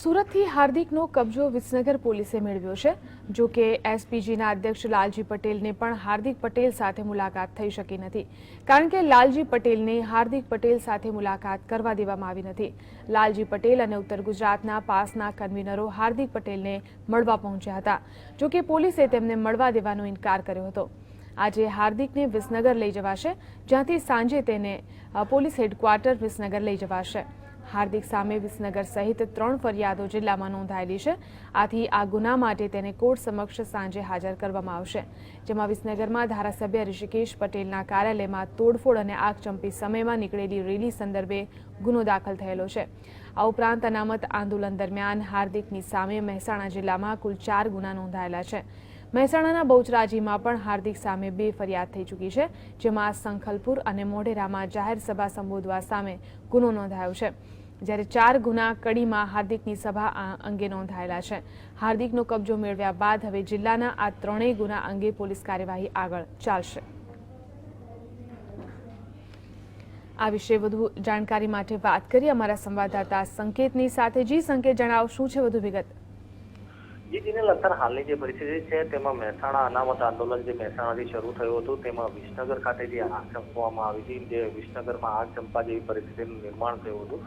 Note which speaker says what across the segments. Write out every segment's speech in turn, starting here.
Speaker 1: સુરતથી હાર્દિકનો કબજો વિસનગર પોલીસે મેળવ્યો છે. જો કે એસપીજીના અધ્યક્ષ લાલજી પટેલને પણ હાર્દિક પટેલ સાથે મુલાકાત થઈ શકી નથી. કારણ કે લાલજી પટેલને હાર્દિક પટેલ સાથે મુલાકાત કરવા દેવામાં આવી નથી. લાલજી પટેલ અને ઉત્તર ગુજરાતના પાસના કન્વીનરો હાર્દિક પટેલને મળવા પહોંચ્યા હતા. જો કે પોલીસે તેમને મળવા દેવાનો ઇનકાર કર્યો હતો. આજે હાર્દિકને વિસનગર લઈ જવાશે, જ્યાંથી સાંજે તેને પોલીસ હેડક્વાર્ટર વિસનગર લઈ જવાશે. હાર્દિક સામે વિસનગર સહિત ત્રણ ફરિયાદો જિલ્લામાં નોંધાયેલી છે. આથી આ ગુના માટે તેને કોર્ટ સમક્ષ સાંજે હાજર કરવામાં આવશે. જેમાં વિસનગરમાં ધારાસભ્ય ઋષિકેશ પટેલના કાર્યાલયમાં તોડફોડ અને આગચંપી સમયમાં નીકળેલી રેલી સંદર્ભે ગુનો દાખલ થયેલો છે. આ ઉપરાંત અનામત આંદોલન દરમિયાન હાર્દિકની સામે મહેસાણા જિલ્લામાં કુલ ચાર ગુના નોંધાયેલા છે. મહેસાણાના બહુચરાજીમાં પણ હાર્દિક સામે બે ફરિયાદ થઈ ચૂકી છે, જેમાં સંખલપુર અને મોઢેરામાં જાહેર સભા સંબોધવા સામે ગુનો નોંધાયો છે. જ્યારે ચાર ગુના કડીમાં હાર્દિકની સભા આ અંગે નોંધાયેલા છે. હાર્દિકનો કબજો મેળવ્યા બાદ હવે જિલ્લાના આ ત્રણેય ગુના અંગે પોલીસ કાર્યવાહી આગળ ચાલશે. આ વિશે વધુ જાણકારી માટે વાત કરી અમારા સંવાદદાતા સંકેતની સાથે. જી સંકેત, જણાવો, શું છે વધુ વિગત?
Speaker 2: જી જીને લગતા હાલની જે પરિસ્થિતિ છે, તેમાં મહેસાણા અનામત આંદોલન જે મહેસાણાથી શરૂ થયું હતું, તેમાં વિસનગર ખાતે જે આગ ચંપવામાં આવી હતી, જે વિસનગરમાં આગ ચંપા જેવી પરિસ્થિતિનું નિર્માણ થયું હતું.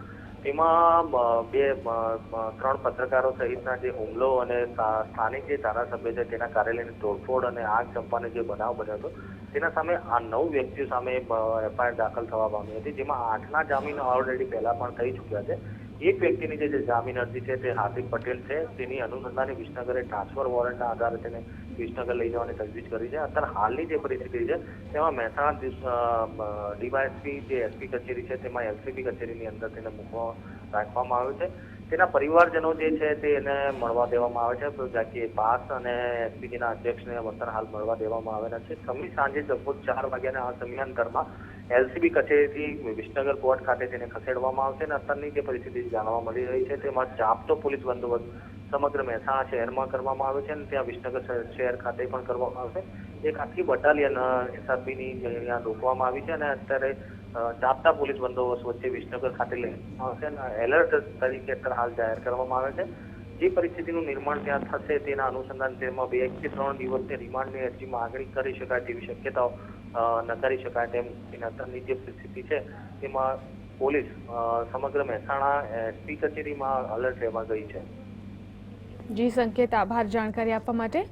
Speaker 2: તેમાં બે ત્રણ પત્રકારો સહિતના જે હુમલો અને સ્થાનિક જે ધારાસભ્ય છે, તેના કાર્યાલયની તોડફોડ અને આગ ચંપાનો જે બનાવ બન્યો હતો, તેના સામે આ નવ વ્યક્તિઓ સામે એફઆઈઆર દાખલ થવા પામી હતી, જેમાં આઠના જામીન ઓલરેડી પહેલા પણ થઈ ચૂક્યા છે. એક વ્યક્તિની જે જામીન અરજી છે તે હાર્દિક પટેલ છે. તેની અનુસંધાને વિસનગરે ટ્રાન્સફર વોરંટના આધારે તેને વિસનગર લઈ જવાની તજવીજ કરી છે. અત્યારે હાલની જે પરિસ્થિતિ છે, તેમાં મહેસાણા ડીવાયએસપી, જે એસપી કચેરી છે, તેમાં એલસીબી કચેરીની અંદર તેને મૂકવા, રાખવામાં આવ્યો છે. તેના પરિવારજનો જે છે તે એને મળવા દેવામાં આવે છે. તો જાકે પાસ અને એસપીજીના અધ્યક્ષને વતન હાલ મળવા દેવામાં આવેલા છે. સમી સાંજે લગભગ ચાર વાગ્યાના આ સમયાંતરમાં એલસીબી કચેરીથી વિસનગર કોર્ટ ખાતે તેને ખસેડવામાં આવશે અને અત્યારની જે પરિસ્થિતિ જાણવા મળી રહી છે, તેમાં ચાપતો પોલીસ બંદોબસ્ત સમગ્ર મહેસાણા શહેરમાં કરવામાં આવે છે અને ત્યાં વિસનગર શહેર- ખાતે પણ કરવામાં આવશે. એક આખી બટાલિયન એસઆરપીની અહીંયા રોકવામાં આવી છે અને અત્યારે ચાપતા પોલીસ બંદોબસ્ત વચ્ચે વિસનગર ખાતે લઈ આવશે અને એલર્ટ તરીકે અત્યારે હાલ જાહેર કરવામાં આવે છે. જે પરિસ્થિતિનું નિર્માણ ત્યાં થશે તેના અનુસંધાન તેમાં બેથી ત્રણ દિવસની રિમાન્ડની અરજીમાં આગળ કરી શકાય તેવી શક્યતાઓ નકારી શકાય તેમ એના અત્યારની જે પરિસ્થિતિ છે. તેમાં પોલીસ સમગ્ર મહેસાણા એસપી કચેરીમાં અલર્ટ રહેવા ગઈ છે.
Speaker 1: જી, સંકેત. આભાર. જાણકારી આપવા માટે.